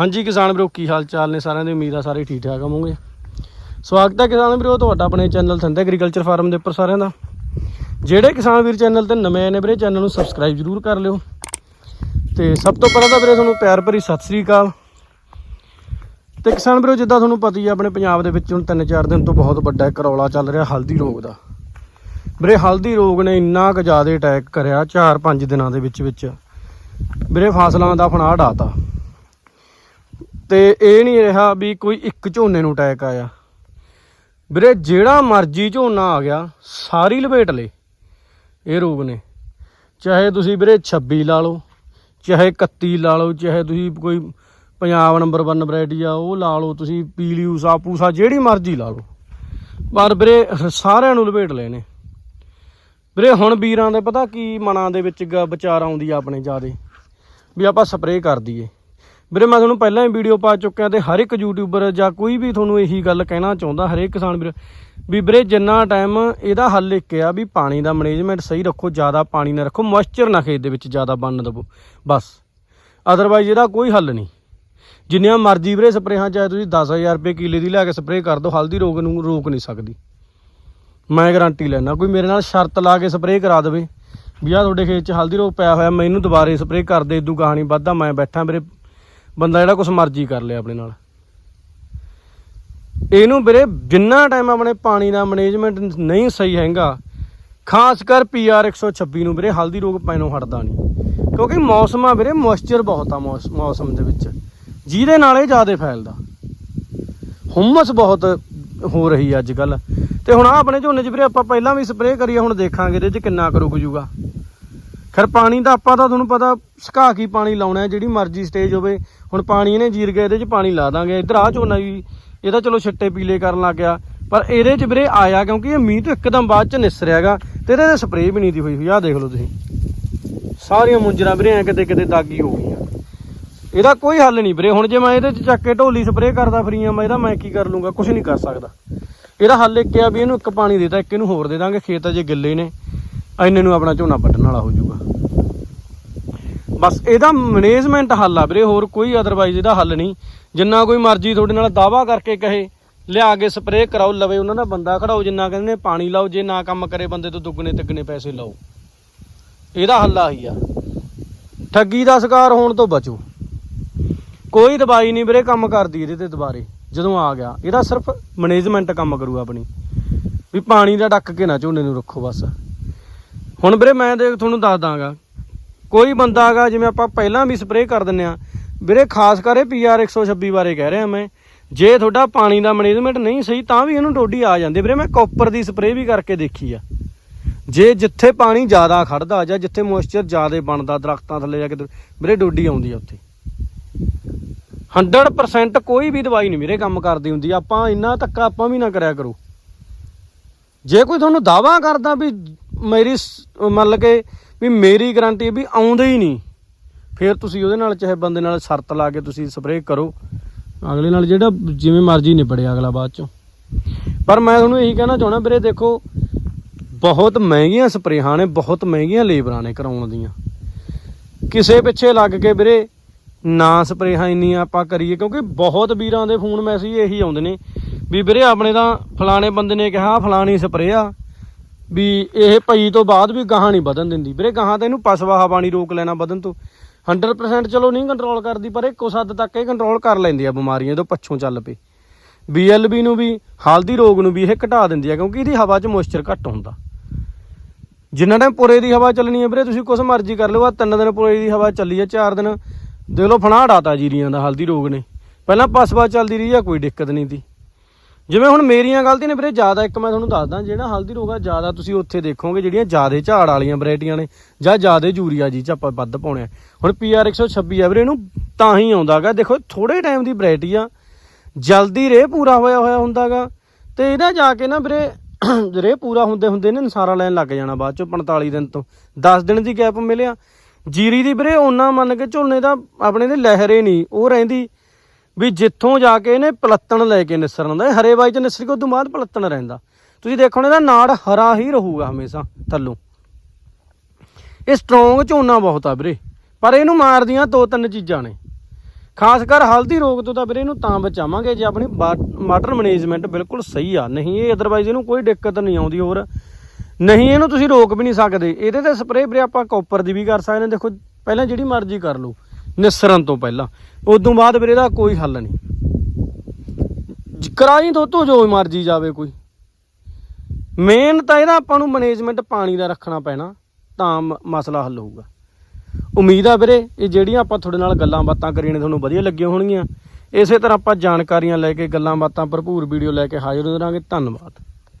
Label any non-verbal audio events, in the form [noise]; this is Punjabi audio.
ਹਾਂਜੀ ਕਿਸਾਨ ਵੀਰੋ, ਕੀ ਹਾਲ ਚਾਲ ਨੇ? ਸਾਰਿਆਂ ਦੀ ਉਮੀਦ ਆ ਸਾਰੇ ਠੀਕ ਠਾਕ ਹੋਵੋਗੇ। ਸਵਾਗਤ ਹੈ ਕਿਸਾਨ ਵੀਰੋ, ਤੁਹਾਡਾ ਆਪਣੇ ਚੈਨਲ ਸੰਧਾ ਐਗਰੀਕਲਚਰ ਫਾਰਮ ਦੇ ਉੱਪਰ ਸਾਰਿਆਂ ਦਾ। ਜਿਹੜੇ ਕਿਸਾਨ ਵੀਰ ਚੈਨਲ ਤੇ ਨਵੇਂ ਆਏ ਨੇ ਵੀਰੇ, ਚੈਨਲ ਨੂੰ ਸਬਸਕ੍ਰਾਈਬ ਜ਼ਰੂਰ ਕਰ ਲਿਓ। ਤੇ ਸਭ ਤੋਂ ਪਹਿਲਾਂ ਤਾਂ ਵੀਰੇ, ਤੁਹਾਨੂੰ ਪਿਆਰ ਭਰੀ ਸਤਿ ਸ੍ਰੀ ਅਕਾਲ। ਤੇ ਕਿਸਾਨ ਵੀਰੋ, ਜਿੱਦਾਂ ਤੁਹਾਨੂੰ ਪਤਾ ਹੀ ਆ, ਆਪਣੇ ਪੰਜਾਬ ਦੇ ਵਿੱਚ ਹੁਣ 3-4 ਦਿਨ ਤੋਂ ਬਹੁਤ ਵੱਡਾ ਇੱਕ ਰੌਲਾ ਚੱਲ ਰਿਹਾ, ਹਲਦੀ ਰੋਗ ਦਾ। ਵੀਰੇ, ਹਲਦੀ ਰੋਗ ਨੇ ਇੰਨਾ ਕੁ ਜ਼ਿਆਦਾ ਅਟੈਕ ਕਰਿਆ 4-5 ਦਿਨਾਂ ਦੇ ਵਿੱਚ ਵਿੱਚ ਵੀਰੇ, ਫਸਲਾਂ ਦਾ ਫਨਾਹ ਡਾਤਾ। ਤੇ ਇਹ ਨਹੀਂ ਰਿਹਾ ਵੀ ਕੋਈ ਇੱਕ ਝੋਨੇ ਨੂੰ ਅਟੈਕ ਆਇਆ। ਵੀਰੇ, ਜਿਹੜਾ ਮਰਜ਼ੀ ਝੋਨਾ ਆ ਗਿਆ, ਸਾਰੀ ਲਪੇਟ ਲੇ। ਇਹ ਰੋਗ ਨੇ। ਚਾਹੇ ਤੁਸੀਂ ਵੀਰੇ 26 ਲਾ ਲਓ, ਚਾਹੇ 31 ਲਾ ਲਓ, ਚਾਹੇ ਤੁਸੀਂ ਕੋਈ ਪੰਜਾਬ ਨੰਬਰ 1 ਵੈਰਾਈਟੀ ਆ, ਉਹ ਲਾ ਲਓ ਤੁਸੀਂ, ਪੀਲੀ ਊਸਾ, ਪੂਸਾ, ਜਿਹੜੀ ਮਰਜ਼ੀ ਲਾ ਲਓ। ਪਰ ਵੀਰੇ, ਸਾਰਿਆਂ ਨੂੰ ਲਪੇਟ ਲਏ ਨੇ। ਵੀਰੇ, ਹੁਣ ਵੀਰਾਂ ਦੇ ਪਤਾ ਕੀ ਮਨਾਂ ਦੇ ਵਿੱਚ ਗ- ਵਿਚਾਰ ਆਉਂਦੀ ਆ ਆਪਣੇ ਜਿਆਦੇ। ਵੀ ਆਪਾਂ ਸਪਰੇਅ ਕਰ ਦਈਏ। ਵੀਰੇ, ਮੈਂ ਤੁਹਾਨੂੰ ਪਹਿਲਾਂ ਹੀ ਵੀਡੀਓ ਪਾ ਚੁੱਕਿਆ ਤੇ ਹਰ ਇੱਕ ਯੂਟਿਊਬਰ ਜਾਂ ਕੋਈ ਵੀ ਤੁਹਾਨੂੰ ਇਹੀ ਗੱਲ ਕਹਿਣਾ ਚਾਹੁੰਦਾ, ਹਰੇਕ ਕਿਸਾਨ ਵੀਰ, ਵੀ ਵੀਰੇ ਜਿੰਨਾ ਟਾਈਮ ਇਹਦਾ ਹੱਲ ਇੱਕ ਆ ਵੀ ਪਾਣੀ ਦਾ ਮੈਨੇਜਮੈਂਟ ਸਹੀ ਰੱਖੋ, ਜ਼ਿਆਦਾ ਪਾਣੀ ਨਾ ਰੱਖੋ ਮੋਇਸਚਰ ਨਾ ਖੇਤ ਦੇ ਵਿੱਚ ਜ਼ਿਆਦਾ ਬੰਨ ਦਿਵੋ, ਬਸ। ਅਦਰਵਾਈਜ਼ ਇਹਦਾ ਕੋਈ ਹੱਲ ਨਹੀਂ। ਜਿੰਨੀਆਂ ਮਰਜ਼ੀ ਵੀਰੇ ਸਪਰੇਹਾਂ, ਚਾਹੇ ਤੁਸੀਂ 10000 ਰੁਪਏ ਕਿੱਲੇ ਦੀ ਲੈ ਕੇ ਸਪਰੇਅ ਕਰ ਦਿਓ, ਹਲਦੀ ਰੋਗ ਨੂੰ ਰੋਕ ਨਹੀਂ ਸਕਦੀ। ਮੈਂ ਗਾਰੰਟੀ ਲੈਣਾ ਕੋਈ ਮੇਰੇ ਨਾਲ ਸ਼ਰਤ ਲਾ ਕੇ ਸਪਰੇਅ ਕਰਾ ਦੇਵੇ, ਵੀ ਆ ਤੁਹਾਡੇ ਖੇਤ 'ਚ ਹਲਦੀ ਰੋਗ ਪਿਆ ਹੋਇਆ, ਮੈਨੂੰ ਦੁਬਾਰੇ ਸਪਰੇਅ ਕਰ ਦੇ, ਇਦੂ ਕਹਾਣੀ ਵੱਧਦਾ, ਮੈਂ ਬੈਠਾ ਮੇਰੇ ਬੰਦਾ ਜਿਹੜਾ ਕੁਛ ਮਰਜ਼ੀ ਕਰ ਲਿਆ ਆਪਣੇ ਨਾਲ। ਇਹਨੂੰ ਵੀਰੇ ਜਿੰਨਾ ਟਾਈਮ ਆਪਣੇ ਪਾਣੀ ਦਾ ਮੈਨੇਜਮੈਂਟ ਨਹੀਂ ਸਹੀ ਹੈਗਾ, ਖਾਸ ਕਰ ਪੀਆਰ 126 ਨੂੰ ਵੀਰੇ, ਹਲਦੀ ਰੋਗ ਪੈਣੋਂ ਹਟਦਾ ਨਹੀਂ। ਕਿਉਂਕਿ ਮੌਸਮ ਆ ਵੀਰੇ ਮੋਇਸਚਰ ਬਹੁਤ ਆ ਮੌਸ- ਮੌਸਮ ਦੇ ਵਿੱਚ। ਜਿਹਦੇ ਨਾਲ ਇਹ ਜ਼ਿਆਦਾ ਫੈਲਦਾ। ਹੁਮਸ ਬਹੁਤ ਹੋ ਰਹੀ ਅੱਜ ਕੱਲ ਤੇ ਹੁਣ ਆ ਆਪਣੇ ਝੋਨੇ 'ਚ ਵੀਰੇ ਆਪਾਂ ਪਹਿਲਾਂ ਵੀ ਸਪਰੇਅ ਕਰੀਏ, ਹੁਣ ਦੇਖਾਂਗੇ ਇਹਦੇ 'ਚ ਕਿੰਨਾ ਕੁ ਰੁਕ ਜੂਗਾ। ਖੈਰ, ਪਾਣੀ ਤਾਂ ਆਪਾਂ ਤਾਂ ਤੁਹਾਨੂੰ ਪਤਾ ਸੁਕਾ ਕੇ ਪਾਣੀ ਲਾਉਣਾ ਜਿਹੜੀ ਮਰਜ਼ੀ ਸਟੇਜ ਹੋਵੇ। ਹੁਣ ਪਾਣੀ ਇਹਨੇ ਜੀਰ ਗਿਆ, ਇਹਦੇ 'ਚ ਪਾਣੀ ਲਾ ਦਾਂਗੇ। ਇੱਧਰ ਆ ਝੋਨਾ ਵੀ ਇਹਦਾ ਚਲੋ ਛਿੱਟੇ ਪੀਲੇ ਕਰਨ ਲੱਗ ਗਿਆ। ਪਰ ਇਹਦੇ 'ਚ ਵੀਰੇ ਆਇਆ ਕਿਉਂਕਿ ਇਹ ਮੀਂਹ ਤੋਂ ਇੱਕਦਮ ਬਾਅਦ 'ਚ ਨਿਸਰਿਆਗਾ ਤੇ ਇਹਦੇ 'ਤੇ ਸਪਰੇਅ ਵੀ ਨਹੀਂ ਦੀ ਹੋਈ ਹੋਈ। ਆਹ ਦੇਖ ਲਓ ਤੁਸੀਂ। ਸਾਰੀਆਂ ਮੁੰਜਰਾਂ ਵੀਰੇ ਐ ਕਿਤੇ ਕਿਤੇ ਦਾਗੀ ਹੋ ਗਈਆਂ। ਇਹਦਾ ਕੋਈ ਹੱਲ ਨਹੀਂ ਵੀਰੇ। ਹੁਣ ਜੇ ਮੈਂ ਇਹਦੇ 'ਚ ਚੱਕ ਕੇ ਢੋਲੀ ਸਪਰੇਅ ਕਰਦਾ ਫਰੀ ਆ, ਮੈਂ ਇਹਦਾ ਮੈਂ ਕੀ ਕਰ ਲੂੰਗਾ? ਕੁਝ ਨਹੀਂ ਕਰ ਸਕਦਾ। ਇਹਦਾ ਹੱਲ ਇੱਕ ਆ ਵੀ ਇਹਨੂੰ ਇੱਕ ਪਾਣੀ ਦੇਤਾ ਇੱਕ ਇਹਨੂੰ ਹੋਰ ਦੇ ਦਾਂਗੇ। ਖੇਤ ਅਜੇ ਗਿੱਲੇ ਨੇ। ਇੰਨੇ ਨੂੰ ਆਪਣਾ ਝੋਨਾ ਪੱਟਣ ਵਾਲਾ ਹੋ ਜਾਊਗਾ। ਬਸ ਇਹਦਾ ਮੈਨੇਜਮੈਂਟ ਹੱਲ ਆ ਵੀਰੇ, ਹੋਰ ਕੋਈ ਅਦਰਵਾਈਜ਼ ਇਹਦਾ ਹੱਲ ਨਹੀਂ। ਜਿੰਨਾ ਕੋਈ ਮਰਜ਼ੀ ਤੁਹਾਡੇ ਨਾਲ ਦਾਵਾ ਕਰਕੇ ਕਹੇ, ਲਿਆ ਕੇ ਸਪਰੇਅ ਕਰਾਓ, ਲਵੇ ਉਹਨਾਂ ਦਾ ਬੰਦਾ ਖੜਾਓ, ਜਿੰਨਾ ਕਹਿੰਦੇ ਨੇ ਪਾਣੀ ਲਾਓ, ਜੇ ਨਾ ਕੰਮ ਕਰੇ ਬੰਦੇ ਤੋਂ ਦੁੱਗਣੇ ਤਿੱਗਣੇ ਪੈਸੇ ਲਾਓ। ਇਹਦਾ ਹੱਲ ਆਹੀ ਆ। ਠੱਗੀ ਦਾ ਸ਼ਿਕਾਰ ਹੋਣ ਤੋਂ ਬਚੋ। ਕੋਈ ਦਵਾਈ ਨਹੀਂ ਵੀਰੇ ਕੰਮ ਕਰਦੀ ਇਹਦੇ ਤੇ ਦੁਬਾਰੇ, ਜਦੋਂ ਆ ਗਿਆ। ਇਹਦਾ ਸਿਰਫ ਮੈਨੇਜਮੈਂਟ ਕੰਮ ਕਰੂ ਆਪਣੀ। ਵੀ ਪਾਣੀ ਦਾ ਡੱਕ ਕੇ ਨਾ ਝੋਨੇ ਨੂੰ ਰੱਖੋ ਬਸ। ਹੁਣ ਵੀਰੇ ਮੈਂ ਦੇਖ ਤੁਹਾਨੂੰ ਦੱਸ ਦਾਂਗਾ। ਕੋਈ ਬੰਦਾ ਹੈਗਾ, ਜਿਵੇਂ ਆਪਾਂ ਪਹਿਲਾਂ ਵੀ ਸਪਰੇਅ ਕਰ ਦਿੰਨੇ ਆ। ਵੀਰੇ ਖਾਸ ਕਰ ਇਹ ਪੀਆਰ 126 ਬਾਰੇ ਕਹਿ ਰਿਹਾ ਮੈਂ। ਜੇ ਤੁਹਾਡਾ ਪਾਣੀ ਦਾ ਮੈਨੇਜਮੈਂਟ ਨਹੀਂ ਸਹੀ, ਤਾਂ ਵੀ ਇਹਨੂੰ ਡੋਡੀ ਆ ਜਾਂਦੀ। ਵੀਰੇ ਮੈਂ ਕਾਪਰ ਦੀ ਸਪਰੇਅ ਵੀ ਕਰਕੇ ਦੇਖੀ ਆ। ਜੇ ਜਿੱਥੇ ਪਾਣੀ ਜ਼ਿਆਦਾ ਖੜਦਾ ਜਾਂ ਜਿੱਥੇ ਮੋਇਸਚਰ ਜ਼ਿਆਦਾ ਬਣਦਾ, ਦਰਖਤਾਂ ਥੱਲੇ ਜਾ ਕੇ ਵੀਰੇ ਡੋਡੀ ਆਉਂਦੀ ਆ ਉੱਥੇ। 100% ਕੋਈ ਵੀ ਦਵਾਈ ਨਹੀਂ ਵੀਰੇ ਕੰਮ ਕਰਦੀ ਹੁੰਦੀ। ਆਪਾਂ ਇੰਨਾ ਧੱਕਾ ਆਪਾਂ ਵੀ ਨਾ ਕਰਿਆ ਕਰੋ। ਜੇ ਕੋਈ ਤੁਹਾਨੂੰ ਦਾਵਾ ਕਰਦਾ ਵੀ ਮੇਰੀ ਸ- ਮੰਨ ਕੇ ਵੀ ਮੇਰੀ ਗਾਰੰਟੀ ਵੀ ਆਉਂਦੇ ਹੀ ਨਹੀਂ। ਫਿਰ ਤੁਸੀਂ ਉਹਦੇ ਨਾਲ, ਚਾਹੇ ਬੰਦੇ ਨਾਲ ਸ਼ਰਤ ਲਾ ਕੇ ਤੁਸੀਂ ਸਪਰੇਅ ਕਰੋ। ਅਗਲੇ ਨਾਲ ਜਿਹੜਾ ਜਿਵੇਂ ਮਰਜ਼ੀ ਨਿਬੜਿਆ ਅਗਲਾ ਬਾਅਦ ਚੋਂ। ਪਰ ਮੈਂ ਤੁਹਾਨੂੰ ਇਹੀ ਕਹਿਣਾ ਚਾਹਣਾ ਵੀਰੇ, ਦੇਖੋ, ਬਹੁਤ ਮਹਿੰਗੀਆਂ ਸਪਰੇਹਾਂ ਨੇ, ਬਹੁਤ ਮਹਿੰਗੀਆਂ ਲੇਬਰਾਂ ਨੇ ਕਰਾਉਣ ਦੀਆਂ। ਕਿਸੇ ਪਿੱਛੇ ਲੱਗ ਕੇ ਵੀਰੇ, ਨਾ ਸਪਰੇਹਾਂ ਇੰਨੀਆਂ ਆਪਾਂ ਕਰੀਏ, ਕਿਉਂਕਿ ਬਹੁਤ ਵੀਰਾਂ ਦੇ ਫੋਨ ਮੈਸੇਜ ਇਹੀ ਆਉਂਦੇ ਨੇ। ਵੀ ਵੀਰੇ, ਆਪਣੇ ਤਾਂ ਫਲਾਣੇ ਬੰਦੇ ਨੇ ਕਿਹਾ, ਫਲਾਣੀ ਸਪਰੇਅ ਆ। ਵੀ ਇਹ ਪਈ ਤੋਂ ਬਾਅਦ ਵੀ ਗਾਹਾਂ ਨਹੀਂ ਵਧਣ ਦਿੰਦੀ। ਵੀਰੇ ਗਾਹਾਂ ਤਾਂ ਇਹਨੂੰ ਪਸਵਾ ਹਵਾ ਨਹੀਂ ਰੋਕ ਲੈਣਾ ਵਧਣ ਤੋਂ। 100% ਚਲੋ ਨਹੀਂ ਕੰਟਰੋਲ ਕਰਦੀ, ਪਰ ਇਹ ਕੁਛ ਹੱਦ ਤੱਕ ਇਹ ਕੰਟਰੋਲ ਕਰ ਲੈਂਦੀ ਆ ਬਿਮਾਰੀਆਂ ਜਦੋਂ ਪੱਛੋਂ ਚੱਲ ਪਏ। BLB ਨੂੰ ਵੀ, ਹਲਦੀ ਰੋਗ ਨੂੰ ਵੀ ਇਹ ਘਟਾ ਦਿੰਦੀ ਆ, ਕਿਉਂਕਿ ਇਹਦੀ ਹਵਾ 'ਚ ਮੋਇਸਚਰ ਘੱਟ ਹੁੰਦਾ। ਜਿੰਨਾ ਟਾਈਮ ਪੁਰੇ ਦੀ ਹਵਾ ਚੱਲਣੀ ਹੈ ਵੀਰੇ, ਤੁਸੀਂ ਕੁਛ ਮਰਜ਼ੀ ਕਰ ਲਓ, ਆ ਤਿੰਨ ਦਿਨ ਪੁਰੇ ਦੀ ਹਵਾ ਚੱਲੀ ਆ, ਚਾਰ ਦਿਨ। ਦੇਖ ਲਓ ਫਨਾੜ ਆਤਾ ਜੀਰੀਆਂ ਦਾ ਹਲਦੀ ਰੋਗ ਨੇ। ਪਹਿਲਾਂ ਪਸਵਾ ਚੱਲਦੀ ਰਹੀ ਆ, ਕੋਈ ਦਿੱਕਤ ਨਹੀਂ ਦੀ ਜਿਵੇਂ ਹੁਣ ਮੇਰੀਆਂ ਗਲਤੀਆਂ ਨੇ ਵੀਰੇ, ਜ਼ਿਆਦਾ ਇੱਕ ਮੈਂ ਤੁਹਾਨੂੰ ਦੱਸਦਾ, ਜਿਹੜਾ ਹਲਦੀ ਰੋਗ ਆ, ਜ਼ਿਆਦਾ ਤੁਸੀਂ ਉੱਥੇ ਦੇਖੋਗੇ ਜਿਹੜੀਆਂ ਜ਼ਿਆਦਾ ਝਾੜ ਵਾਲੀਆਂ ਵੈਰਾਈਟੀਆਂ ਨੇ ਜਾਂ ਜ਼ਿਆਦਾ ਯੂਰੀਆ ਜੀ ਚ ਆਪਾਂ ਵੱਧ ਪਾਉਣੇ ਆ। ਹੁਣ ਪੀਆਰ 126 ਆ ਵੀਰੇ, ਇਹਨੂੰ ਤਾਂ ਹੀ ਆਉਂਦਾਗਾ। ਦੇਖੋ, ਥੋੜੇ ਟਾਈਮ ਦੀ ਵੈਰਾਈਟੀ ਆ। ਜਲਦੀ ਰੇ ਪੂਰਾ ਹੋਇਆ ਹੋਇਆ ਹੁੰਦਾਗਾ। ਤੇ ਇਹਦਾ ਜਾ ਕੇ ਨਾ ਵੀਰੇ, [clears throat] ਰੇ ਪੂਰਾ ਹੁੰਦੇ ਹੁੰਦੇ ਨੇ ਨਸਾਰਾ ਲੈਣ ਲੱਗ ਜਾਣਾ ਬਾਅਦ ਚੋਂ 45 ਦਿਨ ਤੋਂ। 10 ਦਿਨ ਦੀ ਗੈਪ ਮਿਲਿਆ। ਜੀਰੀ ਦੀ ਵੀਰੇ ਉਹਨਾਂ ਮੰਨ ਕੇ ਝੋਨੇ ਦਾ ਆਪਣੇ ਦੇ ਲਹਿਰੇ ਨਹੀਂ, ਉਹ ਰਹਿੰਦੀ। ਵੀ ਜਿੱਥੋਂ ਜਾ ਕੇ ਇਹਨੇ ਪਲੱਤਣ ਲੈ ਕੇ ਨਿਸਰਨ ਹੁੰਦਾ ਹਰੇ ਬਾਈ ਚ ਨਿਸਰ ਕੇ ਉਦੋਂ ਬਾਅਦ ਪਲੱਤਣ ਰਹਿੰਦਾ। ਤੁਸੀਂ ਦੇਖੋ ਇਹਦਾ ਨਾੜ ਹਰਾ ਹੀ ਰਹੂਗਾ ਹਮੇਸ਼ਾ, ਥੱਲੋਂ। ਇਹ ਸਟਰੋਂਗ ਝੋਨਾ ਬਹੁਤ ਆ ਵੀਰੇ, ਪਰ ਇਹਨੂੰ ਮਾਰਦੀਆਂ ਦੋ ਤਿੰਨ ਚੀਜ਼ਾਂ ਨੇ। ਖਾਸ ਕਰ ਹਲਦੀ ਰੋਗ ਤੋਂ ਤਾਂ ਵੀਰੇ ਇਹਨੂੰ ਤਾਂ ਬਚਾਵਾਂਗੇ, ਜੇ ਆਪਣੀ ਮਾਟਰ ਮੈਨੇਜਮੈਂਟ ਬਿਲਕੁਲ ਸਹੀ ਆ। ਨਹੀਂ, ਇਹ ਅਦਰਵਾਈਜ਼ ਇਹਨੂੰ ਕੋਈ ਦਿੱਕਤ ਨਹੀਂ ਆਉਂਦੀ ਹੋਰ। ਨਹੀਂ, ਇਹਨੂੰ ਤੁਸੀਂ ਰੋਕ ਵੀ ਨਹੀਂ ਸਕਦੇ। ਇਹਦੇ ਤੇ ਸਪਰੇਅ ਵੀਰੇ ਆਪਾਂ ਕਾਪਰ ਦੀ ਵੀ ਕਰ ਸਕਦੇ ਹਾਂ ਦੇਖੋ, ਪਹਿਲਾਂ ਜਿਹੜੀ ਮਰਜ਼ੀ ਕਰ ਲਓ। ਨਿਸਰਨ ਤੋਂ ਪਹਿਲਾਂ। ਉਦੋਂ ਬਾਅਦ ਵੀਰੇ ਇਹਦਾ ਕੋਈ ਹੱਲ ਨਹੀਂ। ਜ- ਕਰਾਈ ਤੋਂ ਜੋ ਮਰਜ਼ੀ ਜਾਵੇ ਕੋਈ। ਮੇਨ ਤਾਂ ਇਹਦਾ ਆਪਾਂ ਨੂੰ ਮੈਨੇਜਮੈਂਟ ਪਾਣੀ ਦਾ ਰੱਖਣਾ ਪੈਣਾ, ਤਾਂ ਮ- ਮਸਲਾ ਹੱਲ ਹੋਊਗਾ। ਉਮੀਦ ਆ ਵੀਰੇ, ਇਹ ਜਿਹੜੀਆਂ ਆਪਾਂ ਤੁਹਾਡੇ ਨਾਲ ਗੱਲਾਂ ਬਾਤਾਂ ਕਰੀਆਂ ਨੇ, ਤੁਹਾਨੂੰ ਵਧੀਆ ਲੱਗੀਆਂ ਹੋਣਗੀਆਂ। ਇਸੇ ਤਰ੍ਹਾਂ ਆਪਾਂ ਜਾਣਕਾਰੀਆਂ ਲੈ ਕੇ ਗੱਲਾਂ ਬਾਤਾਂ, ਭਰਪੂਰ ਵੀਡੀਓ ਲੈ ਕੇ ਹਾਜ਼ਰ ਹੋ ਧੰਨਵਾਦ।